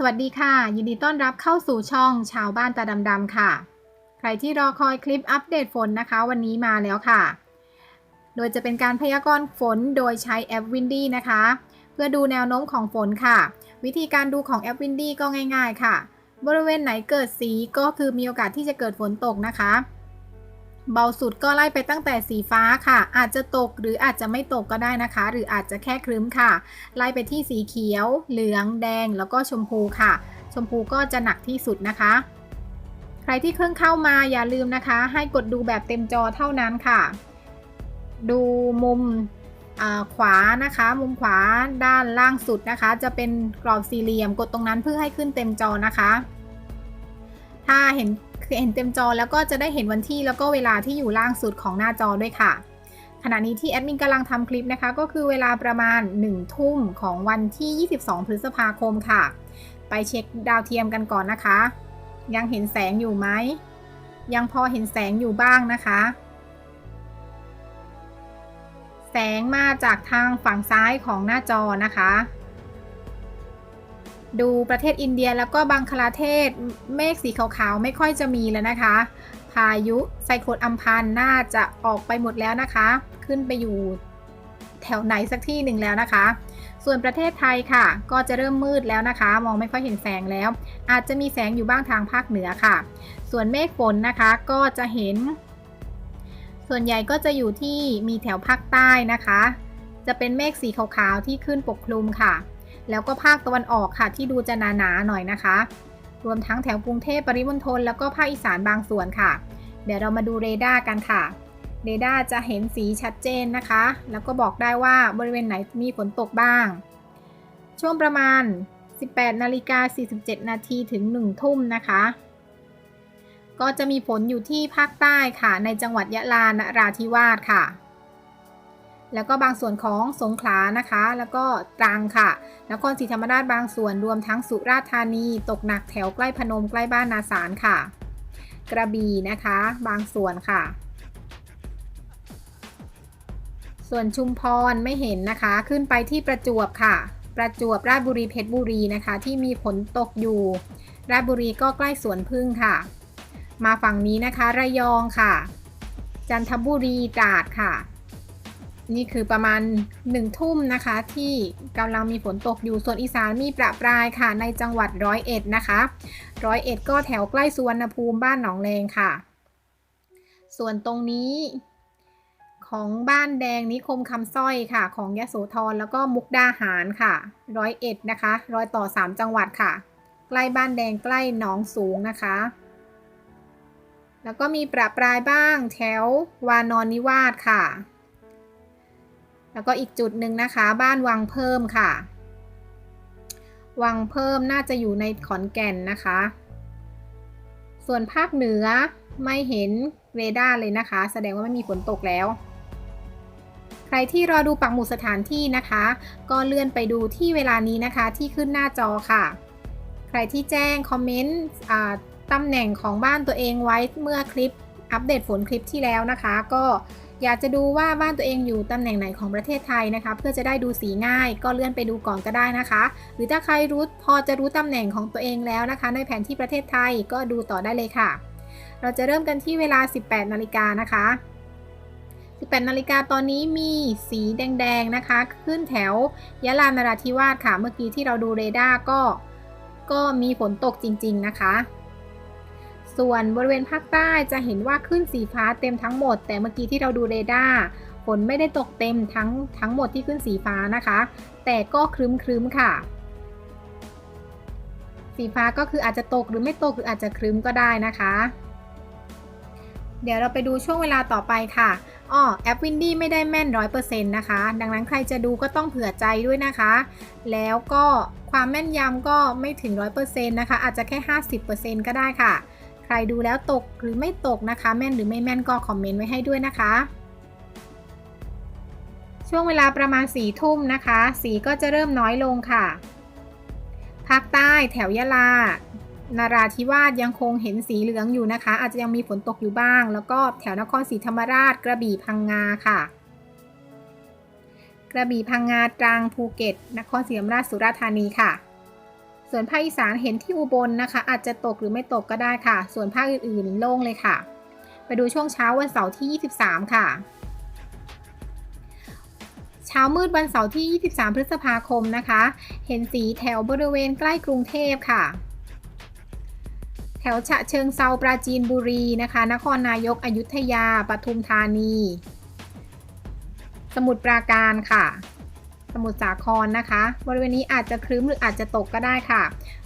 สวัสดีค่ะ ยินดีต้อนรับเข้าสู่ช่องชาวบ้านตาดำๆค่ะ ใครที่รอคอยคลิปอัปเดตฝนนะคะ วันนี้มาแล้วค่ะ โดยจะเป็นการพยากรณ์ฝนโดยใช้แอป Windy นะคะ เพื่อดูแนวโน้มของฝนค่ะ วิธีการดูของแอป Windy ก็ง่าย ๆ ค่ะ บริเวณไหนเกิดสีก็คือมีโอกาสที่จะเกิดฝนตกนะคะ เบาสุดก็ไล่ไปตั้งแต่สีฟ้าค่ะ อาจจะตกหรืออาจจะไม่ตกก็ได้นะคะ หรืออาจจะแค่ครึ้มค่ะ ไล่ไปที่สีเขียว เหลือง แดง แล้วก็ชมพูค่ะ ชมพูก็จะหนักที่สุดนะคะ ใครที่เพิ่งเข้ามาอย่าลืมนะคะ ให้กดดูแบบเต็มจอเท่านั้นค่ะ ดูมุมขวานะคะ มุมขวาด้านล่างสุดนะคะ จะเป็นกรอบสี่เหลี่ยมกดตรงนั้นเพื่อให้ขึ้นเต็มจอนะคะ ถ้าเห็น คือเห็นเต็มจอแล้วก็จะได้เห็นวันที่แล้วก็เวลาที่อยู่ล่างสุดของหน้าจอด้วยค่ะ ขณะนี้ที่แอดมินกำลังทำคลิปนะคะ ก็คือเวลาประมาณ 1 ทุ่มของวันที่ 22 พฤษภาคมค่ะ ไปเช็คดาวเทียมกันก่อนนะคะ ยังเห็นแสงอยู่ไหม ยังพอเห็นแสงอยู่บ้างนะคะ แสงมาจากทางฝั่งซ้ายของหน้าจอนะคะ ดูประเทศอินเดียแล้วก็บังคลาเทศเมฆสีขาวๆ ไม่ค่อยจะมีแล้วนะคะ พายุไซโคลนอัมพันน่าจะออกไปหมดแล้วนะคะ ขึ้นไปอยู่แถวไหนสักที่หนึ่งแล้วนะคะ ส่วนประเทศไทยค่ะ ก็จะเริ่มมืดแล้วนะคะ มองไม่ค่อยเห็นแสงแล้ว อาจจะมีแสงอยู่บ้างทางภาคเหนือค่ะ ส่วนเมฆฝนนะคะก็จะเห็น ส่วนใหญ่ก็จะอยู่ที่มีแถวภาคใต้นะคะ จะเป็นเมฆสีขาวๆที่ขึ้นปกคลุมค่ะ แล้วก็ภาคตะวันออกค่ะที่ดูจะหนาๆหน่อยนะคะ รวมทั้งแถวกรุงเทพปริมณฑลแล้วก็ภาคอีสานบางส่วนค่ะ เดี๋ยวเรามาดูเรดาร์กันค่ะเรดาร์จะเห็นสีชัดเจนนะคะ แล้วก็บอกได้ว่าบริเวณไหนมีฝนตกบ้าง ช่วงประมาณ 18นาฬิกา47 นาทีถึง 1 ทุ่มนะคะ ก็จะมีฝนอยู่ที่ภาคใต้ค่ะ ในจังหวัดยะลานราธิวาสค่ะ แล้วก็บางส่วนของสงขลานะคะ แล้วก็ตรังค่ะนครศรีธรรมราชบางส่วนรวมทั้งสุราษฎร์ธานี ตกหนักแถวใกล้พนมใกล้บ้านนาสารค่ะ กระบี่นะคะ บางส่วนค่ะ ส่วนชุมพรไม่เห็นนะคะ ขึ้นไปที่ประจวบค่ะ ประจวบราชบุรีเพชรบุรีนะคะ ที่มีฝนตกอยู่ ราชบุรีก็ใกล้สวนพึ่งค่ะ มาฝั่งนี้นะคะ ระยองค่ะ จันทบุรีตราดค่ะ นี่คือประมาณ1ทุ่มนะคะ ที่กำลังมีฝนตกอยู่ส่วนอีสานมีประปรายค่ะในจังหวัดร้อยเอ็ดนะคะร้อยเอ็ดก็แถวใกล้สุวรรณภูมิบ้านหนองแรงค่ะ ส่วนตรงนี้ของบ้านแดงนิคมคำสร้อยค่ะ ของยะโสธรแล้วก็มุกดาหารค่ะร้อยเอ็ดนะคะรอยต่อ 3 จังหวัดค่ะ ใกล้บ้านแดงใกล้หนองสูงนะคะ แล้วก็มีประปรายบ้างแถววานอนนิวาสค่ะ แล้วก็อีกจุดหนึ่งนะคะ บ้านวังเพิ่มค่ะ วังเพิ่มน่าจะอยู่ในขอนแก่นนะคะ ส่วนภาคเหนือไม่เห็นเรดาร์เลยนะคะ แสดงว่าไม่มีฝนตกแล้ว ใครที่รอดูปักหมุดสถานที่นะคะ ก็เลื่อนไปดูที่เวลานี้นะคะที่ขึ้นหน้าจอค่ะ ใครที่แจ้งคอมเมนต์ตำแหน่งของบ้านตัวเองไว้เมื่อคลิปอัปเดตฝนคลิปที่แล้วนะคะ ก็ อยากจะดูว่าบ้านตัวเองอยู่ตำแหน่งไหนของประเทศไทยนะคะ เพื่อจะได้ดูสีง่าย ก็เลื่อนไปดูก่อนก็ได้นะคะ หรือถ้าใครรู้พอจะรู้ตำแหน่งของตัวเองแล้วนะคะ ในแผนที่ประเทศไทยก็ดูต่อได้เลยค่ะ เราจะเริ่มกันที่เวลา 18 นาฬิกานะคะ 18 นาฬิกาตอนนี้มีสีแดงๆนะคะ ขึ้นแถวยะลานราธิวาสค่ะ เมื่อกี้ที่เราดูเรดาร์ก็ ก็มีฝนตกจริง ๆ นะคะ ส่วนบริเวณภาคใต้จะเห็นว่าขึ้นสีฟ้าเต็มทั้งหมด แต่เมื่อกี้ที่เราดูเรดาร์ฝนไม่ได้ตกเต็มทั้งทั้งหมดที่ขึ้นสีฟ้านะคะ แต่ก็ครึ้มๆค่ะ สีฟ้าก็คืออาจจะตกหรือไม่ตกหรืออาจจะครึ้มก็ได้นะคะ เดี๋ยวเราไปดูช่วงเวลาต่อไปค่ะอ้อแอป Windy ไม่ได้แม่น100%นต์นะคะ ดังนั้นใครจะดูก็ต้องเผื่อใจด้วยนะคะ แล้วก็ความแม่นยำก็ไม่ถึง100%นต์นะคะ อาจจะแค่50%ก็ได้ค่ะ ใครดูแล้วตกหรือไม่ตกนะคะ แม่นหรือไม่แม่นก็คอมเมนต์ไว้ให้ด้วยนะคะ ช่วงเวลาประมาณ4ทุ่มนะคะ สีก็จะเริ่มน้อยลงค่ะ ภาคใต้แถวยะลานาราธิวาสยังคงเห็นสีเหลืองอยู่นะคะ อาจจะยังมีฝนตกอยู่บ้าง แล้วก็แถวนครศรีธรรมราช กระบี่พังงาค่ะ กระบี่พังงาตรังภูเก็ต นครศรีธรรมราชสุราษฎร์ธานีค่ะ ส่วนภาคอีสานเห็นที่อุบลนะคะ อาจจะตกหรือไม่ตกก็ได้ค่ะ ส่วนภาคอื่นๆโล่งเลยค่ะ ไปดูช่วงเช้าวันเสาร์ที่ 23 ค่ะ เช้ามืดวันเสาร์ที่ 23 พฤษภาคมนะคะ เห็นสีแถวบริเวณใกล้กรุงเทพค่ะ แถวฉะเชิงเซาปราจีนบุรีนะคะ นครนายกอยุธยาปทุมธานี สมุทรปราการค่ะ มุทรสาครนะคะ บริเวณนี้อาจจะครึ้มหรืออาจจะตกก็ได้ค่ะ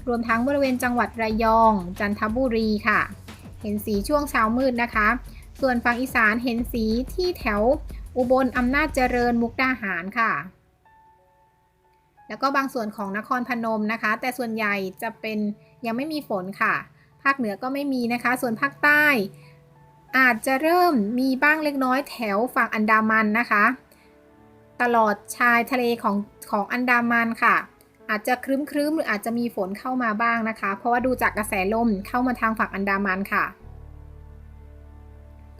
รวมทั้งบริเวณจังหวัดระยอง จันทบุรีค่ะ เห็นสีช่วงเช้ามืดนะคะ ส่วนฝั่งอีสานเห็นสีที่แถวอุบลอำนาจเจริญมุกดาหารค่ะ แล้วก็บางส่วนของนครพนมนะคะ แต่ส่วนใหญ่จะเป็นยังไม่มีฝนค่ะ ภาคเหนือก็ไม่มีนะคะ ส่วนภาคใต้อาจจะเริ่มมีบ้างเล็กน้อยแถวฝั่งอันดามันนะคะ ตลอดชายทะเลของของอันดามันค่ะ อาจจะครึ้มๆหรืออาจจะมีฝนเข้ามาบ้างนะคะ เพราะว่าดูจากกระแสลมเข้ามาทางฝั่งอันดามันค่ะ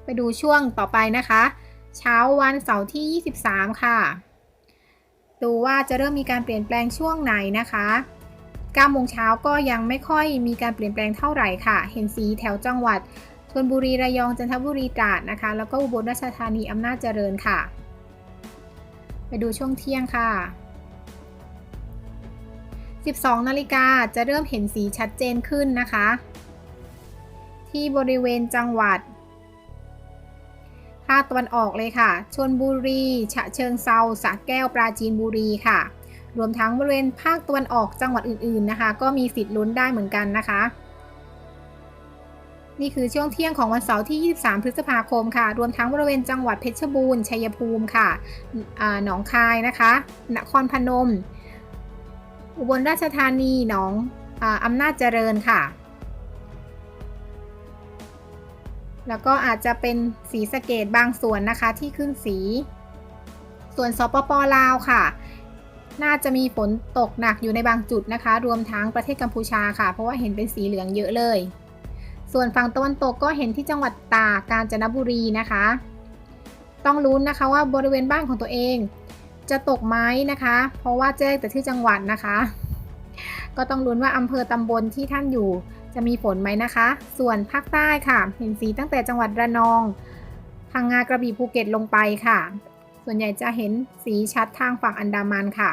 ไปดูช่วงต่อไปนะคะ เช้าวันเสาร์ที่ 23 ค่ะ ดูว่าจะเริ่มมีการเปลี่ยนแปลงช่วงไหนนะคะ9โมงเช้าก็ยังไม่ค่อยมีการเปลี่ยนแปลงเท่าไหร่ค่ะ เห็นสีแถวจังหวัดชลบุรีระยองจันทบุรีตราดนะคะ แล้วก็อุบลราชธานีอำนาจเจริญค่ะ ไปดูช่วงเที่ยงค่ะ 12 นาฬิกาจะเริ่มเห็นสีชัดเจนขึ้นนะคะ ที่บริเวณจังหวัดภาคตะวันออกเลยค่ะ ชนบุรี ฉะเชิงเซาสระแก้ว ปราจีนบุรีค่ะ รวมทั้งบริเวณภาคตะวันออกจังหวัดอื่นๆนะคะ ก็มีสิทธิ์ลุ้นได้เหมือนกันนะคะ นี่คือช่วงเที่ยงของวันเสาร์ที่ 23 พฤษภาคมค่ะ รวมทั้งบริเวณจังหวัดเพชรบูรณ์ ชัยภูมิค่ะ หนองคายนะคะ นครพนม อุบลราชธานี หนองอำนาจเจริญค่ะ แล้วก็อาจจะเป็นสีสะเกตบางส่วนนะคะที่ขึ้นสี ส่วนสปปลาวค่ะน่าจะมีฝนตกหนักอยู่ในบางจุดนะคะ รวมทั้งประเทศกัมพูชาค่ะ เพราะว่าเห็นเป็นสีเหลืองเยอะเลย ส่วนฝั่งตะวันตกก็เห็นที่จังหวัดตากกาญจนบุรีนะคะ ต้องลุ้นนะคะว่าบริเวณบ้านของตัวเอง จะตกไหมนะคะ เพราะว่าแจ้งแต่ที่จังหวัดนะคะ ก็ต้องลุ้นว่าอำเภอตำบลที่ท่านอยู่จะมีฝนไหมนะคะ ส่วนภาคใต้ค่ะ เห็นสีตั้งแต่จังหวัดระนองพังงากระบี่ภูเก็ตลงไปค่ะ ส่วนใหญ่จะเห็นสีชัดทางฝั่งอันดามันค่ะ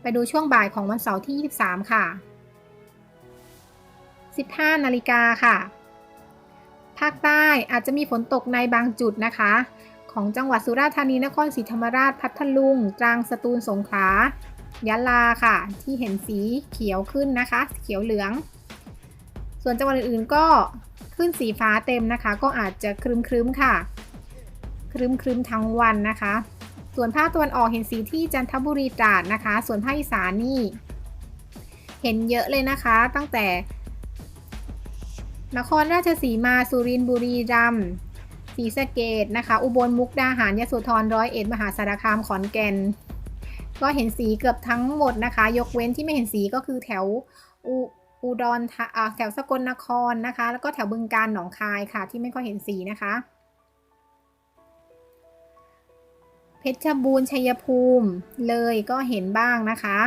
ไปดูช่วงบ่ายของวันเสาร์ที่ 23 ค่ะ 15 นาฬิกาค่ะ ภาคใต้อาจจะมีฝนตกในบางจุดนะคะ ของจังหวัดสุราษฎร์ธานีนครศรีธรรมราชพัทลุง ตรังสตูลสงขลายะลาค่ะ ที่เห็นสีเขียวขึ้นนะคะ เขียวเหลือง ส่วนจังหวัดอื่นๆก็ขึ้นสีฟ้าเต็มนะคะ ก็อาจจะครึ้มๆค่ะ ครึ้มๆทั้งวันนะคะ ส่วนภาคตะวันออกเห็นสีที่จันทบุรีตราดนะคะ ส่วนภาคอีสานนี่เห็นเยอะเลยนะคะ ตั้งแต่ นครราชสีมาสุรินทร์บุรีรัมย์ศรีสะเกดนะคะ อุบลมุกดาหารยโสธรร้อยเอ็ดมหาสารคามขอนแก่น ก็เห็นสีเกือบทั้งหมดนะคะ ยกเว้นที่ไม่เห็นสีก็คือแถวอุอุดรแถวสกลนครนะคะ แล้วก็แถวบึงการหนองคายค่ะ ที่ไม่ค่อยเห็นสีนะคะ เพชรบูรณ์ชัยภูมิเลยก็เห็นบ้างนะคะ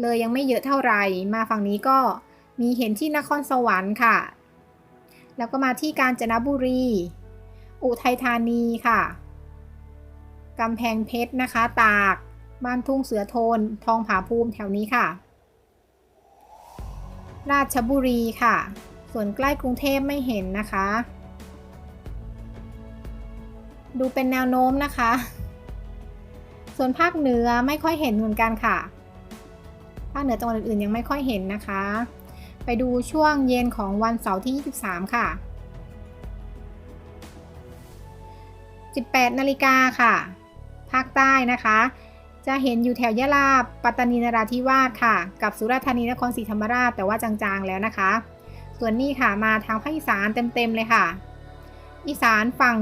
เลยยังไม่เยอะเท่าไหร่มาฝั่งนี้ก็ มีเห็นที่นครสวรรค์ค่ะ แล้วก็มาที่กาญจนบุรี อุทัยธานีค่ะกำแพงเพชรนะคะ ตาก บ้านทุ่งเสือโทน ทองผาภูมิแถวนี้ค่ะ ราชบุรีค่ะ ส่วนใกล้กรุงเทพไม่เห็นนะคะ ดูเป็นแนวโน้มนะคะ ส่วนภาคเหนือไม่ค่อยเห็นเหมือนกันค่ะ ภาคเหนือจังหวัดอื่นๆยังไม่ค่อยเห็นนะคะ ไปดูช่วงเย็นของวันเสาร์ที่ 23 ค่ะ 18 นาฬิกาค่ะ ภาคใต้นะคะ จะเห็นอยู่แถวยะลา ปัตตานีนราธิวาสค่ะ กับสุราษฎร์ธานีนครศรีธรรมราช แต่ว่าจางๆแล้วนะคะ ส่วนนี้ค่ะมาทางภาคอีสานเต็มๆเลยค่ะ อีสานฝั่ง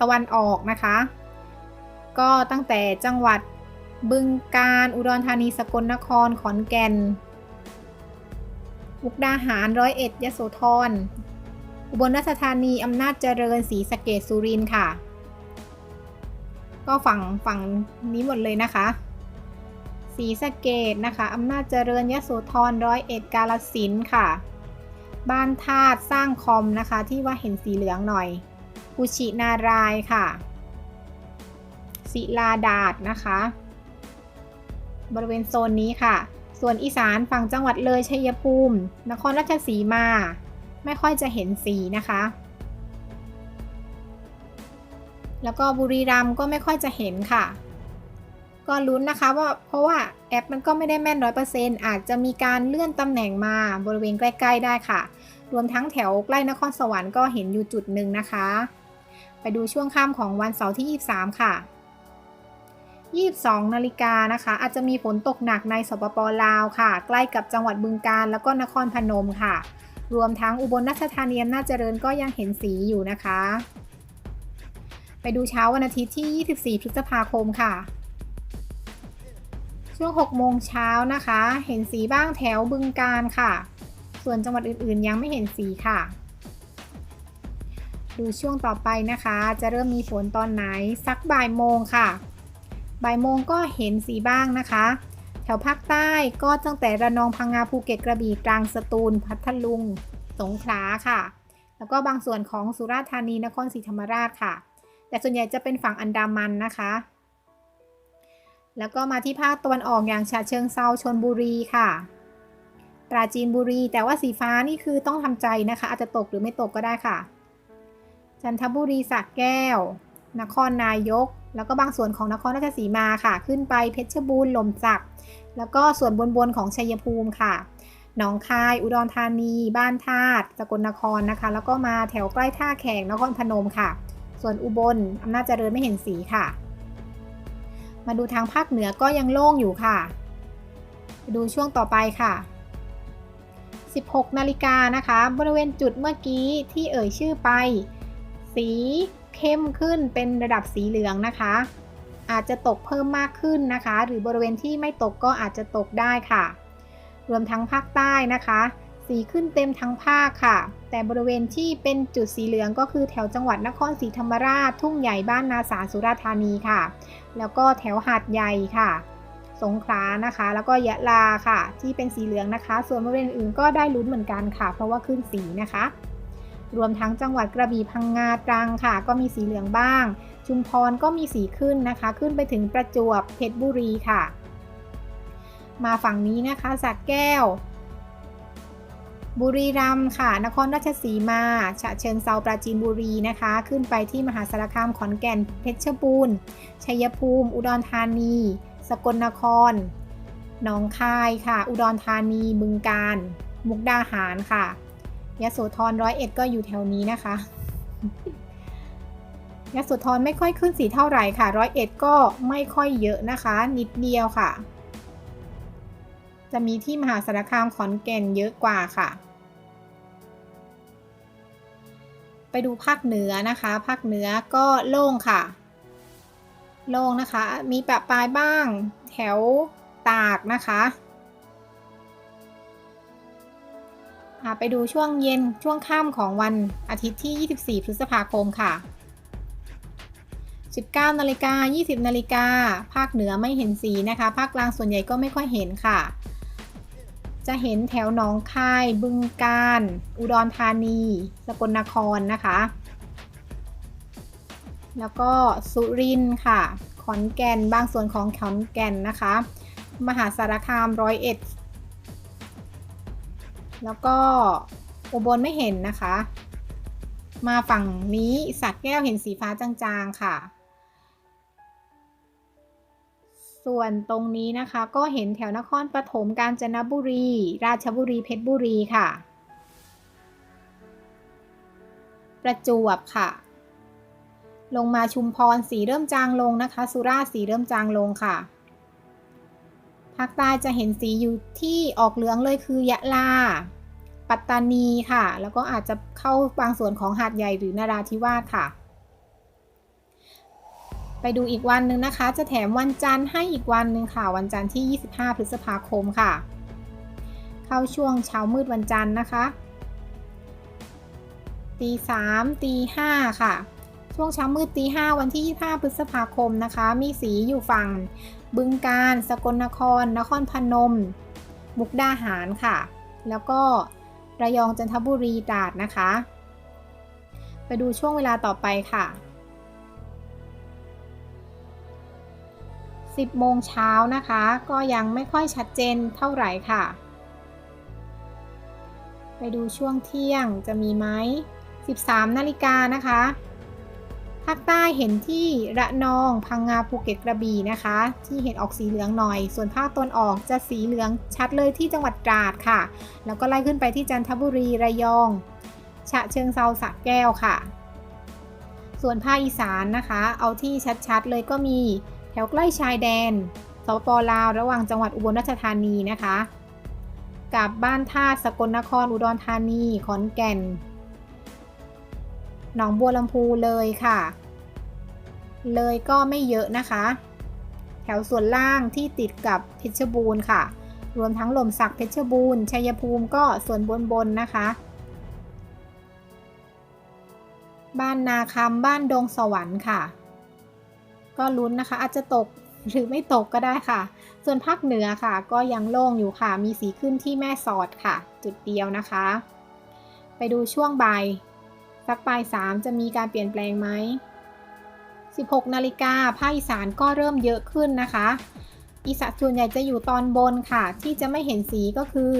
ตะวันออกนะคะ ก็ตั้งแต่จังหวัดบึงกาฬอุดรธานี สกลนคร ขอนแก่น มุกดาหารร้อยเอ็ดยโสธร อุบลราชธานีอำนาจเจริญศรีสะเกดสุรินทร์ค่ะ ก็ฝั่งฝั่งนี้หมดเลยนะคะศรีสะเกดนะคะอำนาจเจริญยโสธรร้อยเอ็ดกาลสินค่ะ บ้านธาตุสร้างคอมนะคะที่ว่าเห็นสีเหลืองหน่อยกุชินารายค่ะศิลาดาษนะคะ บริเวณโซนนี้ค่ะ ส่วนอีสานฝั่งจังหวัดเลยชัยภูมิ นครราชสีมา ไม่ค่อยจะเห็นสีนะคะ แล้วก็บุรีรัมย์ก็ไม่ค่อยจะเห็นค่ะ ก็ลุ้นนะคะว่าเพราะว่าแอปมันก็ไม่ได้แม่นร้อยเปอร์เซ็นต์อาจจะมีการเลื่อนตำแหน่งมาบริเวณใกล้ ๆ ได้ค่ะ รวมทั้งแถวใกล้นครสวรรค์ก็เห็นอยู่จุดหนึ่งนะคะ ไปดูช่วงค่ำของวันเสาร์ที่ 23 ค่ะ 22 นาฬิกานะคะ อาจจะมีฝนตกหนักในสปปลาวค่ะ ใกล้กับจังหวัดบึงกาฬแล้วก็นครพนมค่ะ รวมทั้งอุบลราชธานีอำนาจเจริญก็ยังเห็นสีอยู่นะคะ ไปดูเช้าวันอาทิตย์ที่ 24 พฤษภาคมค่ะ ช่วง 6 โมงเช้านะคะ เห็นสีบ้างแถวบึงกาฬค่ะ ส่วนจังหวัดอื่นๆ ยังไม่เห็นสีค่ะดูช่วงต่อไปนะคะ จะเริ่มมีฝนตอนไหน สักบ่ายโมงค่ะ บ่ายโมงก็เห็นสีบ้างนะคะ แถวภาคใต้ก็ตั้งแต่ระนองพังงาภูเก็ตกระบี่ตรังสตูล พัทลุง สงขลาค่ะ แล้วก็บางส่วนของสุราษฎร์ธานีนครศรีธรรมราชค่ะ แต่ส่วนใหญ่จะเป็นฝั่งอันดามันนะคะ แล้วก็มาที่ภาคตะวันออกอย่างฉะเชิงเซาชนบุรีค่ะปราจีนบุรี แต่ว่าสีฟ้านี่คือต้องทำใจนะคะ อาจจะตกหรือไม่ตกก็ได้ค่ะ จันทบุรีสระแก้ว นครนายก แล้วก็บางส่วนของนครราชสีมาค่ะ ขึ้นไปเพชรบูรณ์ลมจักแล้วก็ส่วนบนๆของชัยภูมิค่ะหนองคาย อุดรธานี บ้านธาตุสกลนครนะคะ แล้วก็มาแถวใกล้ท่าแขกนครพนมค่ะ ส่วนอุบลอำนาจเจริญไม่เห็นสีค่ะ มาดูทางภาคเหนือก็ยังโล่งอยู่ค่ะดูช่วงต่อไปค่ะ 16 นาฬิกานะคะ บริเวณจุดเมื่อกี้ที่เอ่ยชื่อไป สี เข้มขึ้นเป็นระดับสีเหลืองนะคะ อาจจะตกเพิ่มมากขึ้นนะคะ หรือบริเวณที่ไม่ตกก็อาจจะตกได้ค่ะ รวมทั้งภาคใต้นะคะ สีขึ้นเต็มทั้งภาคค่ะ แต่บริเวณที่เป็นจุดสีเหลืองก็คือแถวจังหวัดนครศรีธรรมราช ทุ่งใหญ่บ้านนาสาสุราษฎร์ธานีค่ะ แล้วก็แถวหาดใหญ่ค่ะสงขลานะคะ แล้วก็ยะลาค่ะ ที่เป็นสีเหลืองนะคะ ส่วนบริเวณอื่นก็ได้ลุ้นเหมือนกันค่ะ เพราะว่าขึ้นสีนะคะ รวมทั้งจังหวัดกระบี่พังงาตรังค่ะ ก็มีสีเหลืองบ้าง ชุมพรก็มีสีขึ้นนะคะ ขึ้นไปถึงประจวบเพชรบุรีค่ะ มาฝั่งนี้นะคะสักแก้ว บุรีรัมย์ค่ะ นครราชสีมาฉะเชิงเซาปราจีนบุรีนะคะ ขึ้นไปที่มหาสารคามขอนแก่นเพชรบูรณ์ชัยภูมิ อุดรธานี สกลนครหนองคายค่ะ อุดรธานีบึงกาฬมุกดาหารค่ะ ยโสธรร้อยเอ็ดก็อยู่แถวนี้นะคะยโสธรไม่ค่อยขึ้นสีเท่าไหร่ค่ะร้อยเอ็ดก็ไม่ค่อยเยอะนะคะ นิดเดียวค่ะ จะมีที่มหาสารคามขอนแก่นเยอะกว่าค่ะ ไปดูภาคเหนือนะคะภาคเหนือก็โล่งค่ะ โล่งนะคะ มีประปายบ้าง แถวตากนะคะ ไปดูช่วงเย็นช่วงค่ำของวันอาทิตย์ที่ 24 พฤษภาคมค่ะ 19นาฬิกา20นาฬิกาภาคเหนือไม่เห็นสีนะคะ ภาคกลางส่วนใหญ่ก็ไม่ค่อยเห็นค่ะ จะเห็นแถวหนองคาย บึงกาฬอุดรธานี สกลนครนะคะ แล้วก็สุรินทร์ค่ะ ขอนแก่น บางส่วนของขอนแก่นนะคะ มหาสารคามร้อยเอ็ด แล้วก็อุบลไม่เห็นนะคะ มาฝั่งนี้สักแก้วเห็นสีฟ้าจางๆค่ะ ส่วนตรงนี้นะคะก็เห็นแถวนครปฐมกาญจนบุรี ราชบุรีเพชรบุรีค่ะ ประจวบค่ะ ลงมาชุมพรสีเริ่มจางลงนะคะ สุราษฎร์สีเริ่มจางลงค่ะ ภาคใต้จะเห็นสีอยู่ที่ออกเหลืองเลยคือยะลา ปัตตานีค่ะ แล้วก็อาจจะเข้าบางส่วนของหาดใหญ่หรือนาราธิวาสค่ะ ไปดูอีกวันหนึ่งนะคะ จะแถมวันจันทร์ให้อีกวันหนึ่งค่ะ วันจันทร์ที่ 25 พฤษภาคมค่ะ เข้าช่วงเช้ามืดวันจันทร์นะคะตีสามตีห้าค่ะ ช่วงเช้ามืดตีห้าวันที่ 25 พฤษภาคมนะคะ มีสีอยู่ฝั่ง บึงกาฬสกลนคร นครพนม มุกดาหารค่ะ แล้วก็ระยองจันทบุรีตราดนะคะ ไปดูช่วงเวลาต่อไปค่ะ 10โมงเช้านะคะ ก็ยังไม่ค่อยชัดเจนเท่าไหร่ค่ะ ไปดูช่วงเที่ยงจะมีไหม13นาฬิกานะคะ ภาคใต้เห็นที่ระนองพังงาภูเก็ตกระบี่นะคะ ที่เห็นออกสีเหลืองหน่อย ส่วนภาคตนออกจะสีเหลืองชัดเลยที่จังหวัดตราดค่ะ แล้วก็ไล่ขึ้นไปที่จันทบุรีระยอง ฉะเชิงเซาสระแก้วค่ะ ส่วนภาคอีสานนะคะ เอาที่ชัดๆเลยก็มีแถวใกล้ชายแดนสปปลาว ระหว่างจังหวัดอุบลราชธานีนะคะ กับบ้านท่าสกลนครอุดรธานีขอนแก่น หนองบัวลำพูเลยค่ะ เลยก็ไม่เยอะนะคะ แถวส่วนล่างที่ติดกับเพชรบูรณ์ค่ะ รวมทั้งหล่มสักเพชรบูรณ์ชัยภูมิก็ส่วนบนบนนะคะ บ้านนาคำบ้านดงสวรรค์ค่ะ ก็ลุ้นนะคะอาจจะตกหรือไม่ตกก็ได้ค่ะ ส่วนภาคเหนือค่ะ ก็ยังโล่งอยู่ค่ะ มีสีขึ้นที่แม่สอดค่ะ จุดเดียวนะคะ ไปดูช่วงบ่าย สักบ่ายสามจะมีการเปลี่ยนแปลงไหม 16 นาฬิกาภาคอีสานก็เริ่มเยอะขึ้นนะคะ อีสานส่วนใหญ่จะอยู่ตอนบนค่ะ ที่จะไม่เห็นสีก็คือ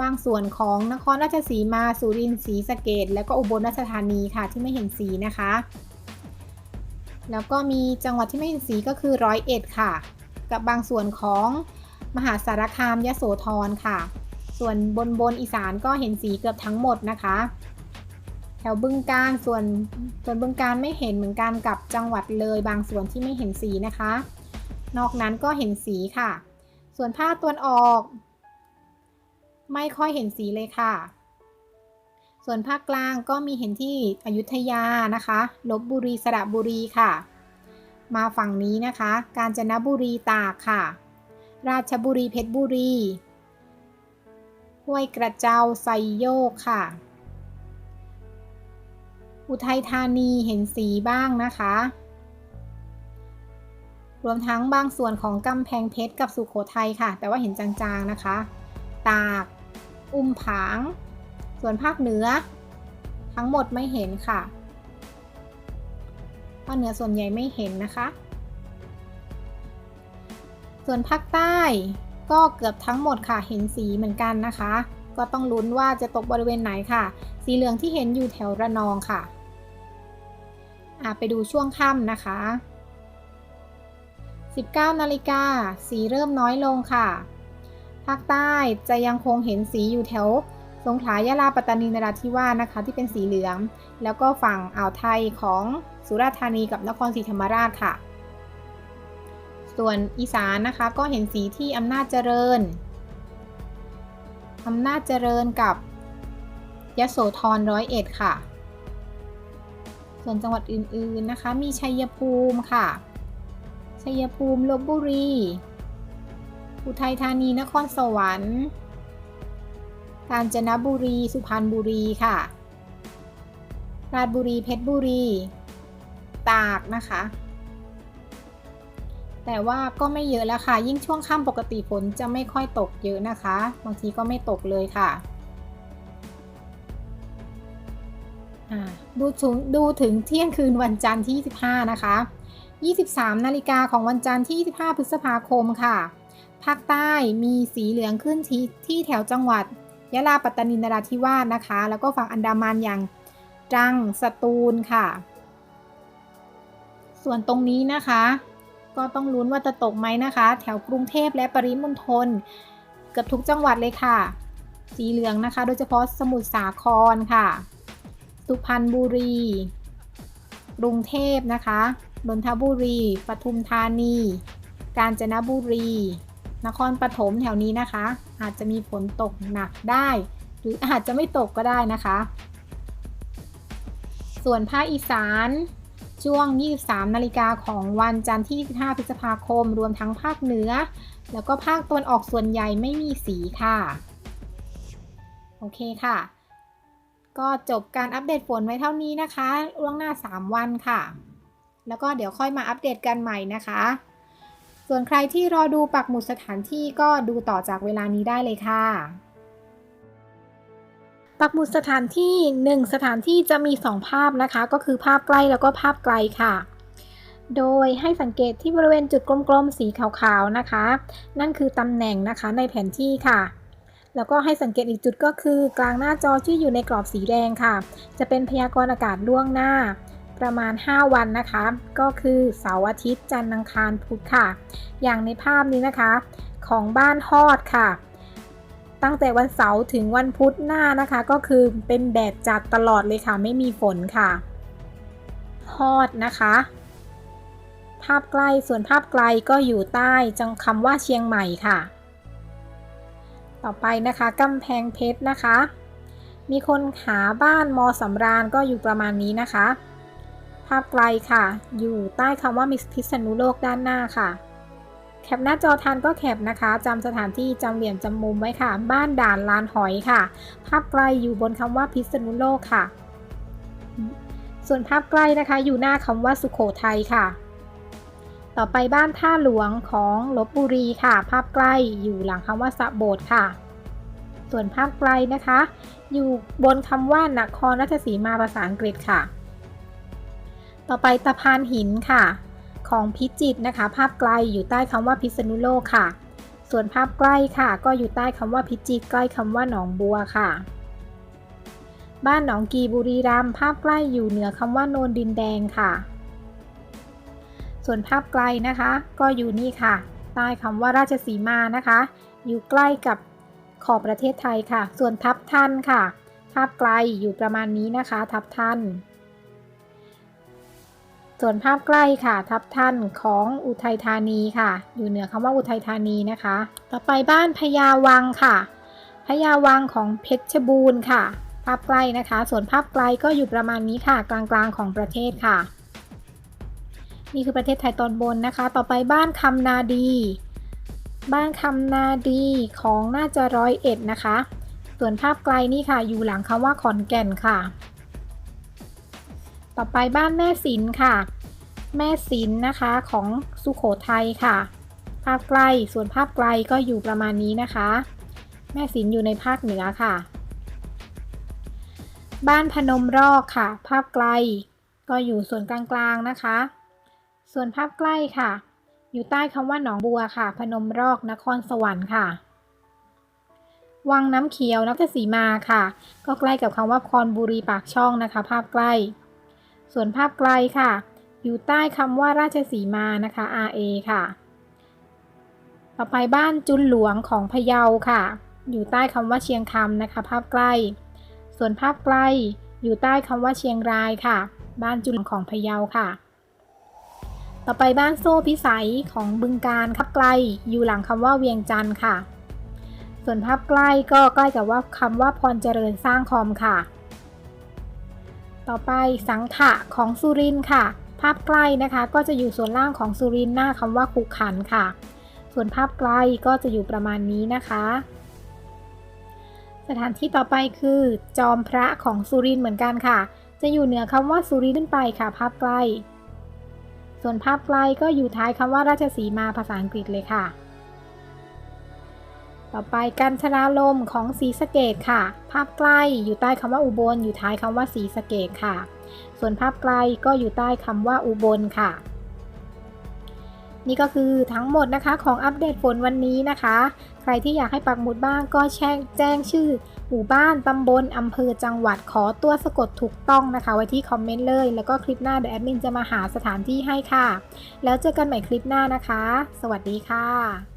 บางส่วนของนครราชสีมาสุรินทร์ศรีสะเกดแล้วก็อุบลราชธานีค่ะที่ไม่เห็นสีนะคะ แล้วก็มีจังหวัดที่ไม่เห็นสีก็คือร้อยเอ็ดค่ะ กับบางส่วนของมหาสารคามยโสธรค่ะ ส่วนบนบนอีสานก็เห็นสีเกือบทั้งหมดนะคะ ถวบึงการส่วนส่วนบึงการไม่เห็นเหมือนกันกับจังหวัดเลยบางส่วนที่ไม่เห็นสีนะคะ นอกนั้นก็เห็นสีค่ะ ส่วนภาคตะวันออก ไม่ค่อยเห็นสีเลยค่ะ ส่วนภาคกลางก็มีเห็นที่อยุธยานะคะลบบุรีสระบุรีค่ะ มาฝั่งนี้นะคะ กาญจนบุรีตากค่ะ ราชบุรีเพชรบุรีห้วยกระเจ้าไซโยกค่ะ อุทัยธานีเห็นสีบ้างนะคะ รวมทั้งบางส่วนของกำแพงเพชรกับสุขโขทัยค่ะ แต่ว่าเห็นจางๆนะคะ ตาก อุ้มผาง ส่วนภาคเหนือ ทั้งหมดไม่เห็นค่ะภาคเหนือส่วนใหญ่ไม่เห็นนะคะ ส่วนภาคใต้ก็เกือบทั้งหมดค่ะเห็นสีเหมือนกันนะคะ ก็ต้องลุ้นว่าจะตกบริเวณไหนค่ะ สีเหลืองที่เห็นอยู่แถวระนองค่ะ ไปดูช่วงค่ำนะคะ 19นาฬิกาสีเริ่มน้อยลงค่ะ ภาคใต้จะยังคงเห็นสีอยู่แถวสงขลายะลาปัตตานีนราธิวาสนะคะ ที่เป็นสีเหลือง แล้วก็ฝั่งอ่าวไทยของสุราษฎร์ธานีกับนครศรีธรรมราชค่ะ ส่วนอีสานนะคะก็เห็นสีที่อำนาจเจริญอำนาจเจริญกับ ยโสธรร้อยเอ็ดค่ะ ส่วนจังหวัดอื่นๆนะคะ มีชัยภูมิค่ะ ชัยภูมิลบบุรี อุทัยธานีนครสวรรค์ กาญจนบุรี สุพรรณบุรีค่ะ ราชบุรี เพชรบุรี ตากนะคะ แต่ว่าก็ไม่เยอะแล้วค่ะ ยิ่งช่วงค่ำปกติฝนจะไม่ค่อยตกเยอะนะคะ บางทีก็ไม่ตกเลยค่ะ ดูถึงดูถึงเที่ยงคืนวันจันทร์ที่ 25 นะคะ 23 นาฬิกาของวันจันทร์ที่ 25 พฤษภาคมค่ะ ภาคใต้มีสีเหลืองขึ้นที่ที่แถวจังหวัด ยะลาปัตตานีนราธิวาสนะคะ แล้วก็ฝั่งอันดามันอย่างตรังสตูลค่ะ ส่วนตรงนี้นะคะ ก็ต้องลุ้นว่าจะตกไหมนะคะ แถวกรุงเทพและปริมณฑลเกือบทุกจังหวัดเลยค่ะ สีเหลืองนะคะ โดยเฉพาะสมุทรสาครค่ะ สุพรรณบุรี กรุงเทพนะคะนนทบุรี ปทุมธานี กาญจนบุรี นครปฐมแถวนี้นะคะ อาจจะมีฝนตกหนักได้ หรืออาจจะไม่ตกก็ได้นะคะ ส่วนภาคอีสานช่วง 23 นาฬิกาของวันจันทร์ที่ 25 พฤษภาคม รวมทั้งภาคเหนือ แล้วก็ภาคตะวันออกส่วนใหญ่ไม่มีสีค่ะ โอเคค่ะ ก็จบการอัปเดตฝนไว้เท่านี้นะคะล่วงหน้า 3 วันค่ะ แล้วก็เดี๋ยวค่อยมาอัปเดตกันใหม่นะคะ ส่วนใครที่รอดูปักหมุดสถานที่ก็ดูต่อจากเวลานี้ได้เลยค่ะปักหมุดสถานที่ 1 สถานที่จะมี 2 ภาพนะคะ ก็คือภาพใกล้แล้วก็ภาพไกลค่ะโดยให้สังเกตที่บริเวณจุดกลมๆ สีขาวๆ นะคะ นั่นคือตำแหน่งนะคะในแผนที่ค่ะ แล้วก็ให้สังเกตอีกจุดก็คือ กลางหน้าจอที่อยู่ในกรอบสีแดงค่ะ จะเป็นพยากรณ์อากาศล่วงหน้า ประมาณ 5 วันนะคะ ก็คือเสาร์อาทิตย์จันทร์อังคารพุธค่ะ อย่างในภาพนี้นะคะ ของบ้านฮอดค่ะ ตั้งแต่วันเสาร์ถึงวันพุธหน้านะคะ ก็คือเป็นแดดจัดตลอดเลยค่ะ ไม่มีฝนค่ะฮอดนะคะภาพใกล้ส่วนภาพไกลก็อยู่ใต้จังคำว่าเชียงใหม่ค่ะ ต่อไปนะคะกำแพงเพชรนะคะ มีคนหาบ้านมอสำราญก็อยู่ประมาณนี้นะคะ ภาพไกลค่ะ อยู่ใต้คำว่ามิสพิษณุโลกด้านหน้าค่ะ แคปหน้าจอทันก็แคปนะคะจำสถานที่จำเหลี่ยมจำมุมไว้ค่ะ บ้านด่านลานหอยค่ะ ภาพไกลอยู่บนคำว่าพิษณุโลกค่ะ ส่วนภาพใกล้นะคะ อยู่หน้าคำว่าสุโขทัยค่ะ ต่อไปบ้านท่าหลวงของลบบุรีค่ะ ภาพใกล้อยู่หลังคำว่าสะโบดค่ะ ส่วนภาพไกลนะคะ อยู่บนคำว่านครราชสีมาภาษาอังกฤษค่ะ ต่อไปตะพานหินค่ะ ของพิจิตรนะคะ ภาพไกลอยู่ใต้คำว่าพิษณุโลกค่ะ ส่วนภาพใกล้ค่ะ ก็อยู่ใต้คำว่าพิจิตรใกล้คำว่าหนองบัวค่ะ บ้านหนองกีบุรีรัมย์ภาพใกล้อยู่เหนือคำว่าโนนดินแดงค่ะ ส่วนภาพไกลนะคะ ก็อยู่นี่ค่ะ ใต้คำว่าราชสีมานะคะ อยู่ใกล้กับขอบประเทศไทยค่ะ ส่วนทับทันค่ะ ภาพไกลอยู่ประมาณนี้นะคะ ทับทันส่วนภาพใกล้ค่ะ ทับทันของอุทัยธานีค่ะ อยู่เหนือคำว่าอุทัยธานีนะคะ ต่อไปบ้านพญาวังค่ะพญาวังของเพชรบูรณ์ค่ะ ภาพใกล้นะคะ ส่วนภาพไกลก็อยู่ประมาณนี้ค่ะ กลางๆของประเทศค่ะ นี่คือประเทศไทยตอนบนนะคะ ต่อไปบ้านคำนาดี บ้านคำนาดีของน่าจะร้อยเอ็ดนะคะ ส่วนภาพไกลนี่ค่ะ อยู่หลังคำว่าขอนแก่นค่ะ ต่อไปบ้านแม่สินค่ะ แม่สินนะคะของสุโขทัยค่ะ ภาพใกล ส่วนภาพไกลก็อยู่ประมาณนี้นะคะ แม่สินอยู่ในภาคเหนือค่ะ บ้านพนมรอกค่ะ ภาพไกล ก็อยู่ส่วนกลางๆนะคะ ส่วนภาพใกล้ค่ะ อยู่ใต้คำว่าหนองบัวค่ะ พนมรอกนครสวรรค์ค่ะ วังน้ำเขียวนครศรีมาค่ะ ก็ใกล้กับคำว่าคอนบุรีปากช่องนะคะ ภาพใกล้ ส่วนภาพไกลค่ะ อยู่ใต้คำว่าราชสีมานะคะ RA ค่ะ ต่อไปบ้านจุนหลวงของพะเยาค่ะ อยู่ใต้คำว่าเชียงคำนะคะ ภาพใกล้ ส่วนภาพไกลอยู่ใต้คำว่าเชียงรายค่ะ บ้านจุนหลวงของพะเยาค่ะ ต่อไปบ้านโซ่พิสัยของบึงการคับไกลอยู่หลังคำว่าเวียงจันทร์ค่ะ ส่วนภาพใกล้ก็ใกล้กับว่าคำว่าพรเจริญสร้างคอมค่ะ ต่อไปสังขะของสุรินค่ะ ภาพใกล้นะคะก็จะอยู่ส่วนล่างของสุรินหน้าคำว่าขุขันค่ะ ส่วนภาพไกลก็จะอยู่ประมาณนี้นะคะ สถานที่ต่อไปคือ จอมพระของสุรินเหมือนกันค่ะ จะอยู่เหนือคำว่าสุรินขึ้นไปค่ะ ภาพใกล้ ส่วนภาพไกลก็อยู่ท้ายคำว่าราชสีมาภาษาอังกฤษเลยค่ะ ต่อไปกันชนาลมของสีสเกตค่ะ ภาพใกล้อยู่ใต้คำว่าอุบล อยู่ท้ายคำว่าสีสเกตค่ะ ส่วนภาพไกลก็อยู่ใต้คำว่าอุบลค่ะ นี่ก็คือทั้งหมดนะคะของอัปเดตฝนวันนี้นะคะ ใครที่อยากให้ปักหมุดบ้างก็แจ้งแจ้งชื่อ หมู่บ้าน ตำบล อำเภอ จังหวัด ขอตัวสะกดถูกต้องนะคะ ไว้ที่คอมเมนต์เลย แล้วก็คลิปหน้าเดี๋ยวแอดมินจะมาหาสถานที่ให้ค่ะ แล้วเจอกันใหม่คลิปหน้านะคะ สวัสดีค่ะ